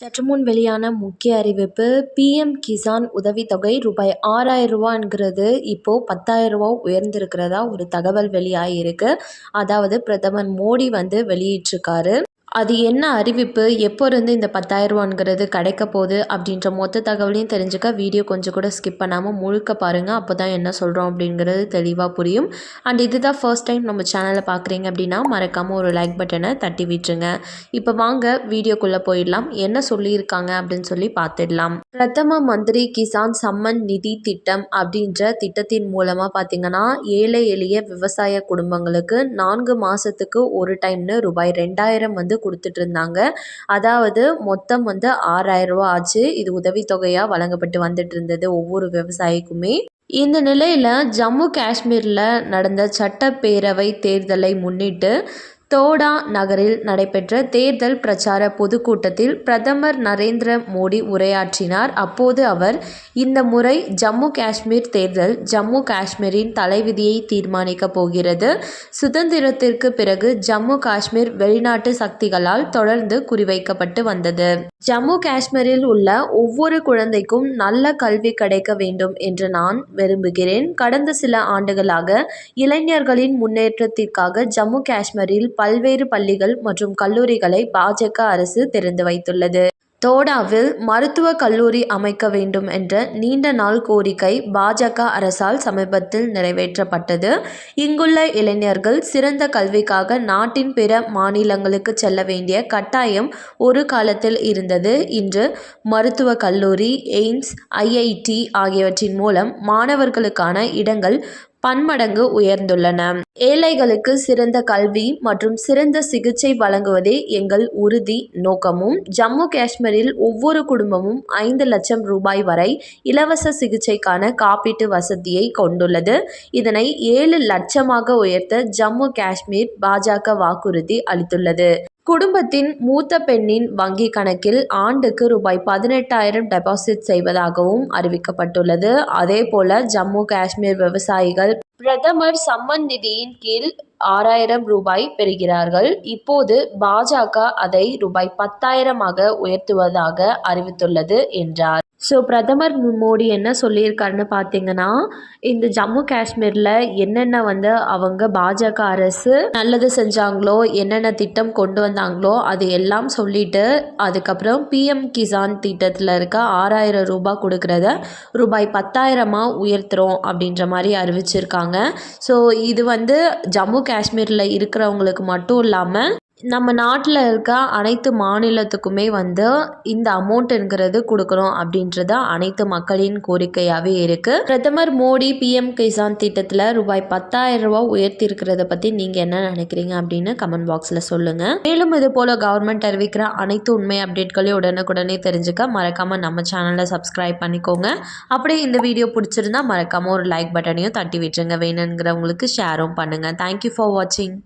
சற்று முன் வெளியான முக்கிய அறிவிப்பு பிஎம் கிசான் உதவித்தொகை ரூபாய் ஆறாயிரம் ரூபாங்கிறது இப்போது பத்தாயிரம் ரூபா உயர்ந்திருக்கிறதா ஒரு தகவல் வெளியாகிருக்கு அதாவது பிரதமர் மோடி வந்து வெளியிட்டிருக்காரு. அது என்ன அறிவிப்பு? எப்போ இருந்து இந்த பத்தாயிரரூவாங்கிறது கிடைக்க போகுது? அப்படின்ற மொத்த தகவலையும் தெரிஞ்சுக்க வீடியோ கொஞ்சம் கூட ஸ்கிப் பண்ணாமல் முழுக்க பாருங்கள் அப்போ தான் என்ன சொல்கிறோம் அப்படிங்கிறது தெளிவாக புரியும். அண்ட் இதுதான் ஃபர்ஸ்ட் டைம் நம்ம சேனலை பார்க்குறீங்க அப்படின்னா மறக்காமல் ஒரு லைக் பட்டனை தட்டி விட்டுருங்க. இப்போ வாங்க வீடியோக்குள்ளே போயிடலாம். என்ன சொல்லியிருக்காங்க அப்படின்னு சொல்லி பார்த்துடலாம். பிரதம மந்திரி கிசான் சம்மன் நிதி திட்டம் அப்படின்ற திட்டத்தின் மூலமாக பார்த்தீங்கன்னா ஏழை எளிய விவசாய குடும்பங்களுக்கு நான்கு மாதத்துக்கு ஒரு டைம்னு ரூபாய் ரெண்டாயிரம் வந்து கொடுத்துட்டு இருந்தாங்க. அதாவது மொத்தம் வந்து ஆறாயிரரூவா ஆச்சு. இது உதவித்தொகையாக வழங்கப்பட்டு வந்துட்டு இருந்தது ஒவ்வொரு விவசாயிக்குமே. இந்த நிலையில் ஜம்மு காஷ்மீரில் நடந்த சட்டப்பேரவை தேர்தலை முன்னிட்டு தோடா நகரில் நடைபெற்ற தேர்தல் பிரச்சார பொதுக்கூட்டத்தில் பிரதமர் நரேந்திர மோடி உரையாற்றினார். அப்போது அவர் இந்த முறை ஜம்மு காஷ்மீர் தேர்தல் ஜம்மு காஷ்மீரின் தலைவிதியை தீர்மானிக்கப் போகிறது. சுதந்திரத்திற்கு பிறகு ஜம்மு காஷ்மீர் வெளிநாட்டு சக்திகளால் தொடர்ந்து குறிவைக்கப்பட்டு வந்தது. ஜம்மு காஷ்மீரில் உள்ள ஒவ்வொரு குழந்தைக்கும் நல்ல கல்வி கிடைக்க வேண்டும் என்று நான் விரும்புகிறேன். கடந்த சில ஆண்டுகளாக இளைஞர்களின் முன்னேற்றத்திற்காக ஜம்மு காஷ்மீரில் பல்வேறு பள்ளிகள் மற்றும் கல்லூரிகளை பாஜக அரசு திறந்து வைத்துள்ளது. தோடாவில் மருத்துவக் கல்லூரி அமைக்க வேண்டும் என்ற நீண்ட நாள் கோரிக்கை பாஜக அரசால் சமீபத்தில் நிறைவேற்றப்பட்டது. இங்குள்ள இளைஞர்கள் சிறந்த கல்விக்காக நாட்டின் பிற மாநிலங்களுக்கு செல்ல வேண்டிய கட்டாயம் ஒரு காலத்தில் இருந்தது. இன்று மருத்துவக் கல்லூரி எய்ம்ஸ் ஐஐடி ஆகியவற்றின் மூலம் மாணவர்களுக்கான இடங்கள் பன்மடங்கு உயர்ந்துள்ளன. ஏழைகளுக்கு சிறந்த கல்வி மற்றும் சிறந்த சிகிச்சை வழங்குவதே எங்கள் உறுதி நோக்கமும் ஜம்மு காஷ்மீரில் ஒவ்வொரு குடும்பமும் ஐந்து லட்சம் ரூபாய் வரை இலவச சிகிச்சைக்கான காப்பீட்டு வசதியை கொண்டுள்ளது. இதனை ஏழு லட்சமாக உயர்த்த ஜம்மு காஷ்மீர் பாஜக வாக்குறுதி அளித்துள்ளது. குடும்பத்தின் மூத்த பெண்ணின் வங்கி கணக்கில் ஆண்டுக்கு ரூபாய் பதினெட்டாயிரம் டெபாசிட் செய்வதாகவும் அறிவிக்கப்பட்டுள்ளது. அதேபோல ஜம்மு காஷ்மீர் விவசாயிகள் பிரதமர் சம்மன் நிதியின் கீழ் ஆறாயிரம் ரூபாய் பெறுகிறார்கள். இப்போது பாஜக அதை ரூபாய் பத்தாயிரமாக உயர்த்துவதாக அறிவித்துள்ளது என்றார். ஸோ பிரதமர் மோடி என்ன சொல்லியிருக்காருன்னு பார்த்தீங்கன்னா இந்த ஜம்மு காஷ்மீரில் என்னென்ன வந்து அவங்க பாஜக அரசு நல்லது செஞ்சாங்களோ என்னென்ன திட்டம் கொண்டு வந்தாங்களோ அது எல்லாம் சொல்லிட்டு அதுக்கப்புறம் பிஎம் கிசான் திட்டத்தில் இருக்க ஆறாயிரம் ரூபாய் கொடுக்குறத ரூபாய் பத்தாயிரமாக உயர்த்துறோம் அப்படின்ற மாதிரி அறிவிச்சிருக்காங்க. ஸோ இது வந்து ஜம்மு காஷ்மீரில் இருக்கிறவங்களுக்கு மட்டும் இல்லாமல் நம்ம நாட்டில் இருக்க அனைத்து மாநிலத்துக்குமே வந்து இந்த அமௌண்ட்டுங்கிறது கொடுக்கணும் அப்படின்றது அனைத்து மக்களின் கோரிக்கையாகவே இருக்குது பிரதமர் மோடி பிஎம் கிசான் திட்டத்தில் ரூபாய் பத்தாயிரம் ரூபா உயர்த்திருக்கிறத பற்றி நீங்கள் என்ன நினைக்கிறீங்க அப்படின்னு கமெண்ட் பாக்ஸில் சொல்லுங்கள் மேலும் இது போல் கவர்மெண்ட் அறிவிக்கிற அனைத்து உண்மை அப்டேட்களையும் உடனுக்குடனே தெரிஞ்சுக்க மறக்காமல் நம்ம சேனலை சப்ஸ்கிரைப் பண்ணிக்கோங்க. அப்படியே இந்த வீடியோ பிடிச்சிருந்தா மறக்காமல் ஒரு லைக் பட்டனையும் தட்டி விட்டுருங்க. வேணுங்கிறவங்களுக்கு ஷேரும் பண்ணுங்கள் தேங்க்யூ ஃபார் வாட்சிங்